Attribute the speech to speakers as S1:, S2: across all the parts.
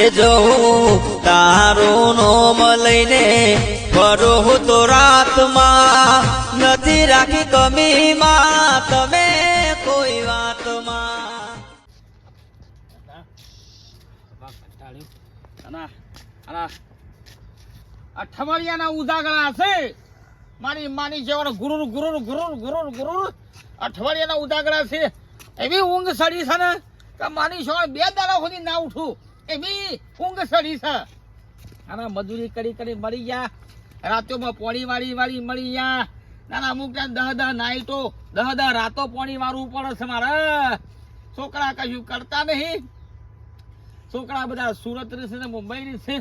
S1: એ જવું તારું નોમ લઈને ફરો હું તો રાતમાં નથી રાખી કમીમાં. તમે કોઈ વાતમાં?
S2: અઠવાડિયાના ઉજાગરા છે. મારી માની જેવાનો ગુરુર ગુરુર ગુરુર ગુરુર ગુરુર. અઠવાડિયાના ઉજાગરા છે. એવી ઊંઘ સડી છે ને કે માની છો બે દાડા સુધી ના ઉઠું. એવી ઊંઘ સડી છે. આના મજૂરી કરી કરી મળી ગયા. રાતોમાં પોણી વાળી વાળી મળી ગયા. નાના અમુક દહ દહ નાઈટો, દહ દહ રાતો પોણી વાળવું પડે છે મારે. છોકરા કશું કરતા નહીં. છોકરા બધા સુરત છે ને, મુંબઈ છે.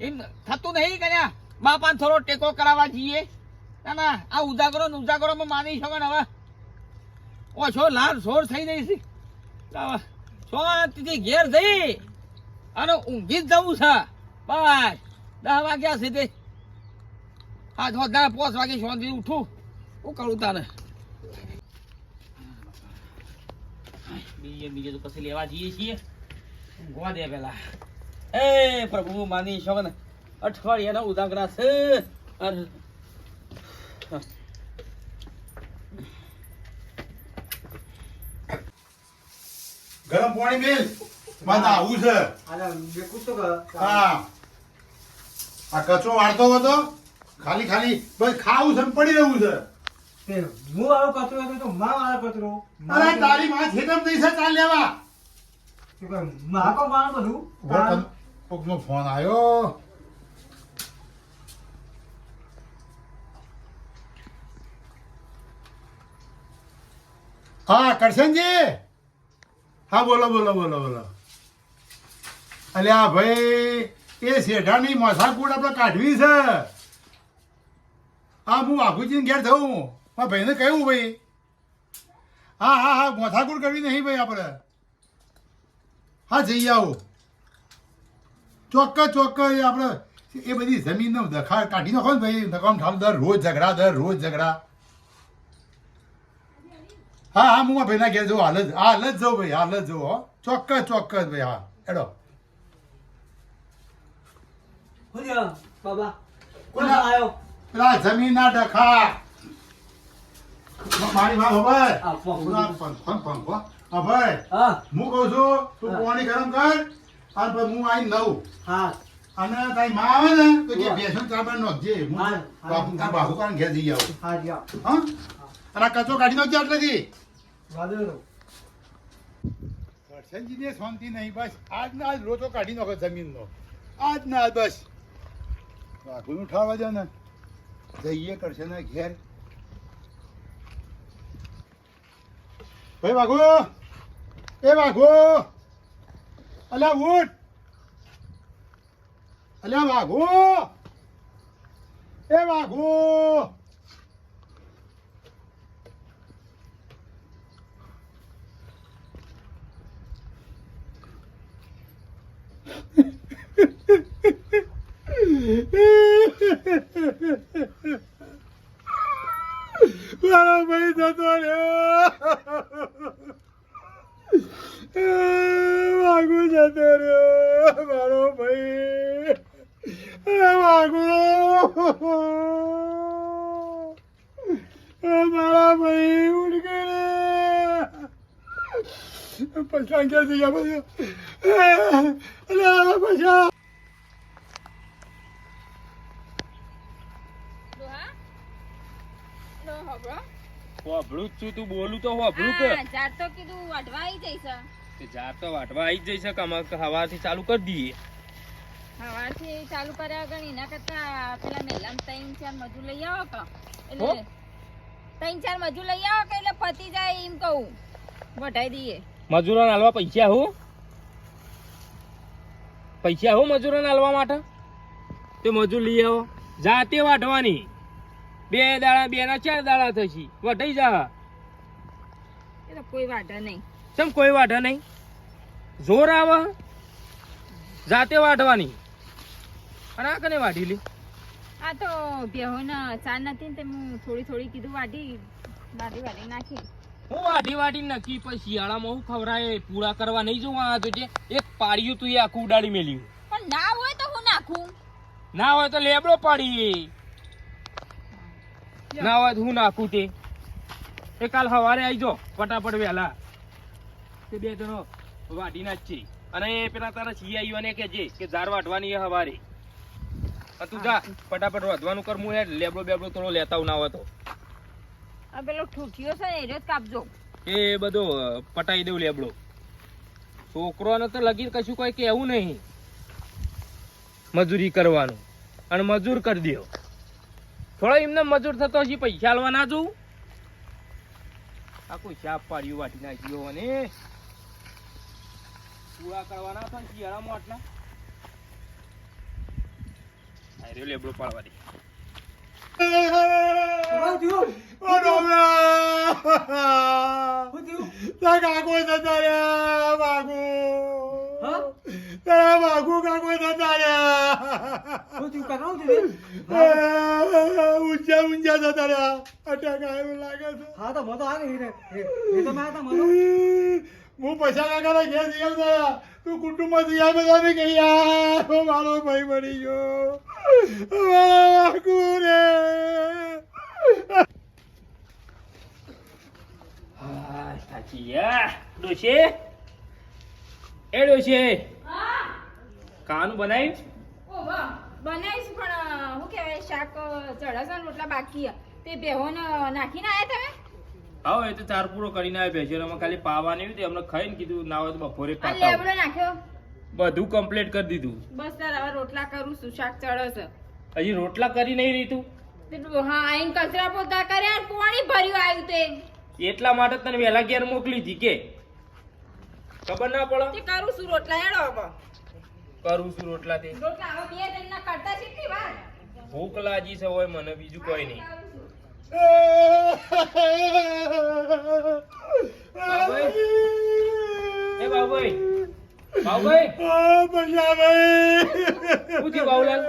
S2: એમ થતું નહીં કર્યા બાપાને થોડો ટેકો કરાવવા જઈએ. ના ના આ ઉજાગરો ને ઉજાગરોમાં માની શકો ને હવે. ઓછો લાલ સોર થઈ જઈશ શાંતિથી ઘેર જઈ. અને ઊંઘી જ જવું છે. બસ. દસ વાગ્યા સુધી. હા જો દસ પાંચ વાગે શાંતિ ઉઠું. હું કરું તારે? બીજે બીજે તો પછી લેવા જઈએ છીએ. ઊંઘવા દે પેલા. એ પ્રભુ માની શકો ને? અઠવાડિયાના ઉદાગરા છે. અરે.
S3: ગરમ પાણી મેલ. મારે આવું છે? હા. આ કચરો વાળતો હતો? ખાલી ખાલી. બસ ખાવું છે પડી રહ્યું છે.
S4: હું આવો કચરો હતો તો માં વાળો કચરો?
S3: અરે તારી માં ખેતમ નહીં છે ચાલ લેવા.
S4: માં કો માં બધું?
S3: કોકનો ફોન આવ્યો. હા કરશનજી? હા બોલો બોલો બોલો બોલો. અલ્યા ભાઈ, એ શેઠાની મસાકૂડ આપણે કાઢવી છે. હા હું આખુજીને ઘેર થયું મારા ભાઈને કહ્યું ભાઈ. હા હા હા મથાકૂડ કરવી નહીં ભાઈ આપણે. હા, જઈ આવો. ચોક્કસ ચોક્કસ આપણે એ બધી જમીનનો દખા કાઢી નાખો ને ભાઈ. નકામ ઠામ દર રોજ ઝઘડા, દર રોજ ઝઘડા. હા હા, હું ભાઈના ઘેર જવું હાલ જ હાલ જ જાઉં ભાઈ, હાલ જ જાઉં, હો. ચોક્કસ ચોક્કસ ભાઈ, હા. એડો
S4: હું બાબા કોણ? આવ્યો
S3: પેલા જમીનના ડખા. મારી માં ખબર
S4: પંખો.
S3: પંખો હા. કહું છું તું. પાણી ગરમ કર અને પછી હું આવીને લઉં.
S4: હા.
S3: અને તારી માં આવે ને તો કે. બેસન ચાબા નોખજે હું. બાપુ તાર બાપુ કાન ઘેર જઈ આવું.
S4: હા
S3: હા? અને આ કચરો કાઢી નાખજે આટલેથી.
S4: વાદળો.
S3: કરશનજીને શાંતિ નહીં બસ. આજના આજ લોચો કાઢી નાખો જમીનનો. આજ ને આજ બસ. વાઘુનું ઉઠાવવા દે ને, જઈએ કરશે ને ઘેર. ભાઈ વાઘો, એ વાઘો, અલ્યા ઉઠ. અલ્યા વાઘો, એ વાઘુ. મારો ભાઈ જતો રહ્યો વાગુ જતો રહ્યો મારો ભાઈ વાગુ મારા ભાઈ ઉડ ગયા પૈસા ક્યાંથી ગયા બધા? અલ્યા પૈસા
S2: હોભળું જ છું તું બોલું તો હોભળું કે?
S5: હા, તો કીધું વાઢવા આઈ જઈશ.
S2: તે જાત તો વાટવા આવી જઈશ કે અમે ચાલુ કરી દઈએ.
S5: સવારથી ચાલુ કર્યા ગણ એના કરતા પેલા મેલામ ત્રણ ચાર મજૂર લઈ આવો કે
S2: હો?
S5: એટલે ત્રણ ચાર મજૂર લઈ આવો કે એટલે પતી જાય એમ કહું. વઢાઈ દઈએ.
S2: મજૂરોને હાલવા પૈસા હું? પૈસા હું મજૂરોને હાલવા માટે? તે મજૂર લઈ આવો. જાતે વાટવાની બે દાડા બે ના ચાર દાડા થશે. વઢાઈ જા
S5: કોઈ વાઢા નહીં.
S2: ચમ કોઈ વાઢા નહીં? જોર આવે. જાતે વાઢવાની. અને આ કને વાઢી લી?
S5: આ તો બેહોને ચાર નથી ને હું થોડી થોડી કીધું વાઢી વાઢી વાઢી નાખી.
S2: હું વાઢી વાઢી નક્કી પછી શિયાળામાં હું ખવરાય પૂરા કરવા નહીં જોવા આ તો જે એક
S6: પાડ્યું તું એ આખું ઉડાડી મેલ્યું.
S5: પણ ના હોય તો હું નાખું.
S6: ના હોય તો લેબડો પાડી ના હોય હું નાખું તે એ કાલ સવારે આવી જો ફટાફટ વહેલા. તે બે જણો વાઢી છે. અને એ પેલા તારા સીઆઈઓને કે જે કે ઝાડ વાઢવાની એ સવારે. તું જા ફટાફટ વાઢવાનું કર હું હેડ લેબડો બેબડો થોડો લેતા ના હોય તો.
S5: આ પેલો ઠૂઠિયો છે ને એ જ કાપજો.
S6: એ બધો પટાઈ દેવું લેબડો. છોકરોને તો લગી કશું કોઈ કહેવું નહીં. મજૂરી કરવાનું. અને મજૂર કરી દો થોડો એમને મજૂર થતો હજી પૈસા આલવા ના જોઉં. આ કોઈ શાપ પાડ્યું વાટી નાખ્યો અને પૂરા કરવાના હતા શિયાળામાં આટલા આ લેબડો પાડવા દે.
S3: તારા બાગુ કાકો રહ્યા
S4: થયું કાકા થયું
S3: ઊંચા ઊંચા જતા રહ્યા. અટક આવ્યું લાગે છે.
S4: હા તો મતો આ નહીં એ એ તો મેં મને
S3: હું પૈસા કાકાના ઘેર જઈ ગયા તું કુટુંબમાં જીયા બધા ને કહી. આ મારો ભાઈ મરી ગયો.
S6: કુરે સાચી યા ડોશી? એ ડોશી. બનાવ્યું?
S5: ઓહો બનાવીશ પણ શું કહેવાય શાક અ, રોટલા બાકી તે બેહોને નાખીને આવ્યા તમે?
S6: હા એ તો ચાર પૂરો કરીને આવ્યા અમે ખાલી પાવાની હતી અમને ખાઈને કીધું ના હોય તો બપોરે પાતા
S5: નાખ્યો?
S6: બધું કમ્પ્લીટ કરી દીધું.
S5: બસ તાર હવે રોટલા કરું છું શાક ચડશે
S6: હજી રોટલા કરી નહીં
S5: રીતું? હા આઈન કચરા પોતા કર્યા પાણી ભર્યું આવ્યું તે.
S6: એટલા માટે તને વહેલા ઘેર મોકલી હતી કે? ખબર ના પડે?
S5: કરું છું રોટલા હેડો.
S6: કરું છું રોટલા તે.
S5: રોટલા હવે બે જણના કરતા કેટલી વાર?
S6: ભૂખ લાગી છે હોય મને બીજું કોઈ નહીં. એ બાબુભાઈ બાબુભાઈ શું થયું બાબુલાલ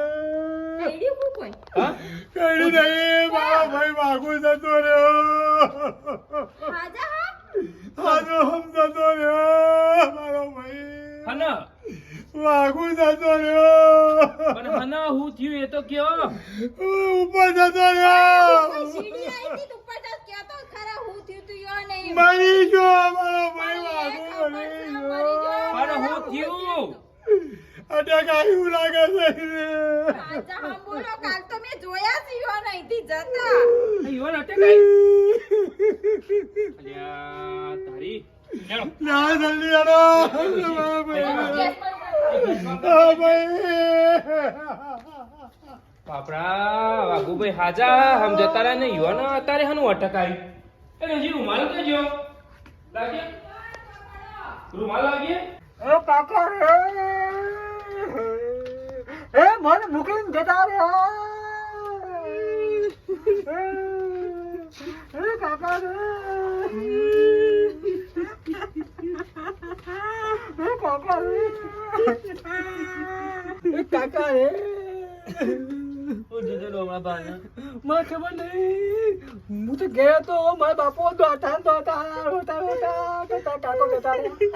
S6: હા
S3: મારો જતો રહ્યો. જતો જતો
S6: પણ હના હું થયું એ તો કયો.
S3: ઉપર જતો રહ્યો.
S5: ઉપર તો કયો તો ખરા હું થયું તું યો નહીં
S3: મરી ગયો મારો ભાઈ
S5: મને
S3: માગું
S5: ખબર છે,
S3: મરી
S5: મરી
S3: ગયો.
S5: ગયો.
S6: પણ હું થયું?
S3: અટક આવ્યું લાગે છે.
S5: હા બોલો કાલ તો મેં જોયા છે યો નહીં જતા.
S6: ઈવન અટેક આવી. અલ્યા તારી.
S3: ના જલ્દી આવો
S6: બાપરા વાઘુભાઈ હાજા. હમ જતા રહ્યા ને યુવાનો અત્યારે હનું અટક આવી એટલે હજી રૂમાલ કેજો લાગે? રૂમાલ લાગે?
S4: એ કાકા રે. એ મને મૂકીને જતા રહ્યા. એ કાકા રે. એ કાકા રે. કાકા રે મને ખબર નહીં હું તો ગયો તો મારા બાપો દોતા દોતા રોતા રોતા તો તારા કાકો જતા રહ્યા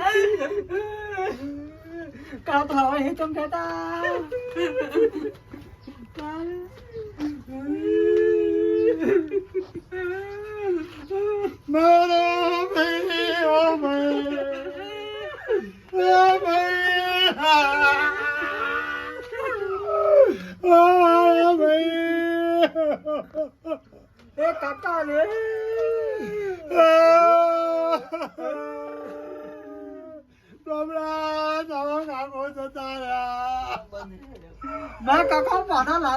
S4: કાં તો હવે હે તમ કહેતા
S3: મારો ભાઈ ઓ ભાઈ ઓ ભાઈ เอ๊ะ
S4: ตัด
S3: ต่อเลย
S4: รวมแล้
S5: วสองสา
S3: มค
S5: นสุดท้า
S3: ยแล้ว
S4: มากับข้าวหวานนั่นหรอ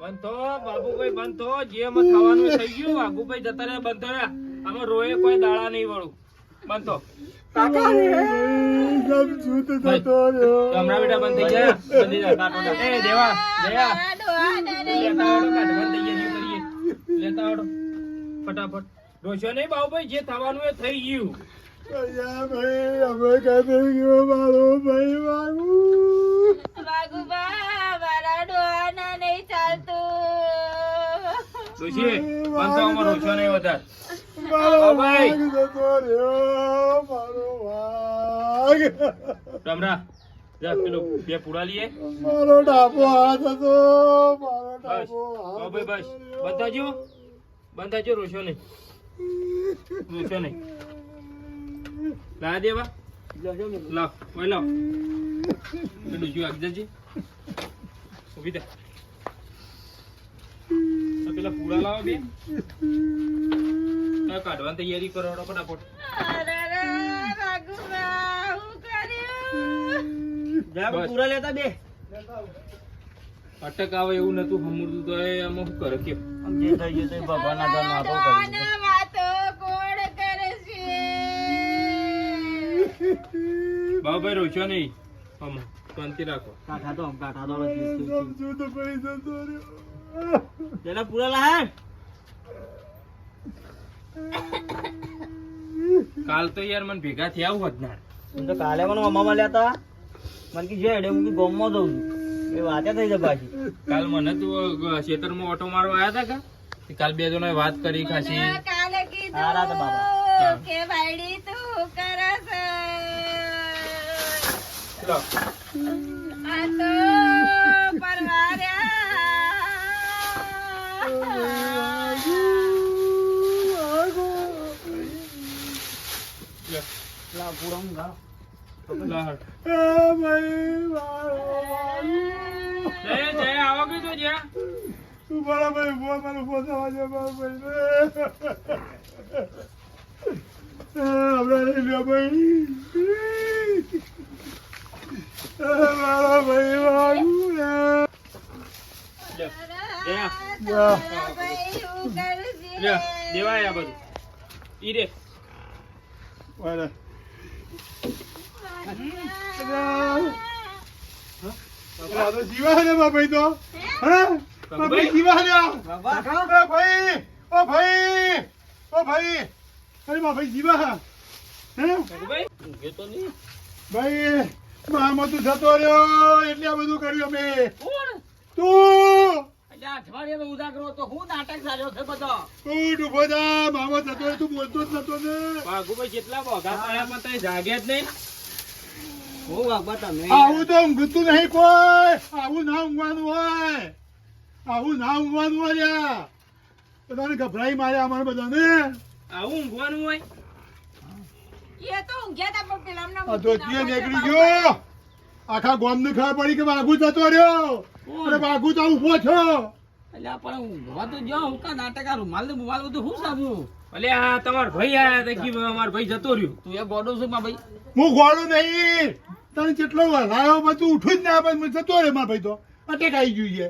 S6: બંધો બાબુભાઈ બંધો જે એમાં થવાનું થઈ ગયું વાઘુભાઈ જતા રહ્યા બંધો રહ્યા. આમાં રોએ કોઈ દાડા નહીં વળું. બંધો. હમણાં બેટા બંધ થઈ ગયા. દેવા
S5: મારા ડોહાને નહીં
S6: લેતા આવડો કાઢવાની તૈયારીઓ કરીએ લેતા આવડો ફટાફટ. રોશો નહીં બાબુભાઈ જે થવાનું એ થઈ ગયું.
S5: વાઘુબા મારા ડોહાને નહીં ચાલતું.
S6: ડોશી પંચાવનમાં રોશો નહીં વધાર. બાબુભાઈ રમરા જા પેલો બે પૂરા લઈએ.
S3: મારો ડાબો હાથ હતો મારો ડાબો
S6: બાબુભાઈ બસ. બંધાજો બંધાજો રોશો નહીં. રોશો નહીં. લા દેવા લાવ. ઓય લાવ. પેલું જો આગ જજે. ઊભી દે પેલા પૂરા લાવો બે. કાઢવાની તૈયારી કરો ફટાફટ.
S5: અરે રે, વાઘુબા હું કર્યું?
S6: પૂરા લેતા બે. અટક આવે એવું નતું હમુરતું તો એ અમે શું કરે? કે
S5: મારા ના કરે છે
S6: બાબુભાઈ રોશો નહીં. શાંતિ રાખો. કાલ તો યાર મને ભેગા થયા હોત ના.
S2: તો કાલે મને મમ્મા મળ્યા હતા મને કીધું હેડે હું ગમમાં ગોમમાં જઉં છું. એ વાતે થઈ છે પાછી.
S6: કાલ મને તું ખેતરમાં ઓટો મારવા આવ્યા હતા કા? કાલ બે જણાએ વાત કરી ખાસી.
S5: કાલે કીધું કે ભાઈડી તું કરસ.
S6: લો,
S5: આ તો પરવાર્યા.
S6: દેવાય આ બધું ઈ રે
S3: બરાબર જીવા ને મારા તો. હા જીવા ને ભાઈ ઓ ભાઈ ઓ ભાઈ અરે મારા જીવા હે
S6: ભાઈ
S3: ભાઈ મામા તું જતો રહ્યો એટલે આ બધું કર્યું અમે તું
S2: અઠવાડિયાનો ઉજાગરો તો હું નાટક સાજો છે બધો.
S3: તું મામા જતો તું બોલતો જ નતો ને
S6: જેટલા બોગા પાડ્યા પણ તઈ જાગ્યા જ નહીં.
S3: આવું તો ઊંઘતું નહીં કોઈ. આવું ના ઊંઘવાનું હોય. આવું ના ઊંઘવાનું હોય. બધાને ગભરાઈ માર્યા અમારે બધાને.
S6: આવું ઊંઘવાનું હોય?
S5: એ તો ઊંઘ્યા તા પણ પેલા
S3: આ ધોતીએ નીકળી ગયો. આખા ગામને ખબર પડી કે વાઘુ જતો રહ્યો. અને વાઘુ તો ઊભો છો
S2: એટલે પણ ઊંઘવા તો જો હું કા નાટક આ રૂમાલ ને બુમાલ બધું શું સાબુ
S6: અલે આ તમાર ભાઈ આયા હતા કી અમાર ભાઈ જતો રહ્યો.
S2: તું એ ગોડો છું માં ભાઈ.
S3: હું ગોડો નહીં. તને કેટલો હલાયો બધું ઉઠું જ ના ભાઈ મને જતો રે માં ભાઈ તો. અટેક આવી ગયું છે.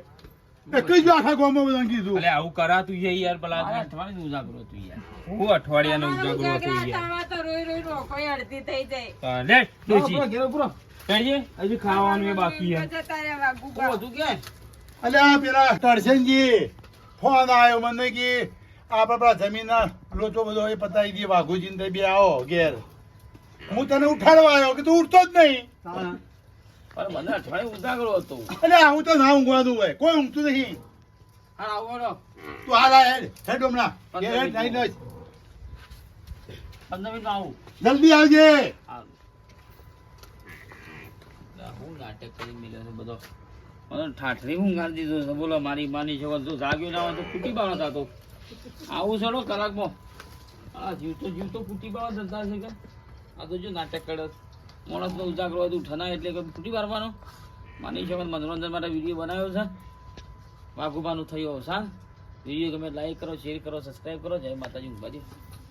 S3: કઈ જો આખા ગામમાં બધાને કીધું
S6: અલે આવું કરાતું છે યાર પેલા
S2: અઠવાડિયાનો ઉજાગરો તું યાર.
S6: હું અઠવાડિયાનો ઉજાગરો તું યાર.
S5: તો રોઈ રોઈ રોકોઈ અડધી થઈ જાય.
S6: લે
S2: પૂરો, ઘેરો પૂરો.
S6: કરીએ હજી ખાવાનું એ બાકી છે.
S5: જતા
S2: હતું કે
S3: અલ્યા પેલા કરશનજી ફોન આવ્યો મને કે આ પેલા જમીનના લોચો બધો એ પતાવી દઈએ વાઘુજી ને બે આવો ઘેર. હું તને ઉઠાડવા આવ્યો કે તું ઉઠતો જ નહીં?
S2: મને અઠવાડિયે ઉજાગરો હતો.
S3: અરે હું તો ના ઊંઘવાનું હોય. કોઈ ઊંઘતું નહીં.
S2: હા આવો
S3: તું હાલ હેડ હેડ હમણાં. હેડ.
S2: પંદર આવું.
S3: જલ્દી આવજે.
S2: હું નાટક કરી મેલ્યો છે બધો. મને ઠાઠરી હું ગાળી દીધો છે. બોલો મારી માની છે તું જાગ્યો ના હોય તો ફૂટી બાળો થતો. આવું છે કલાકમાં. આ જીવતો જીવતો ફૂટી પાડવા ધંધા છે કે? આ તો જો નાટક કરે. માણસનો ઉજાગરો હોય તો એટલે કે ફૂટી પાડવાનો. માની છે મનોરંજન માટે વીડિયો બનાવ્યો છે. વાઘુબાનું થયો અવસાન વીડિયો ગમે લાઈક કરો શેર કરો સબસ્ક્રાઈબ કરો. જય માતાજી ઉભાજી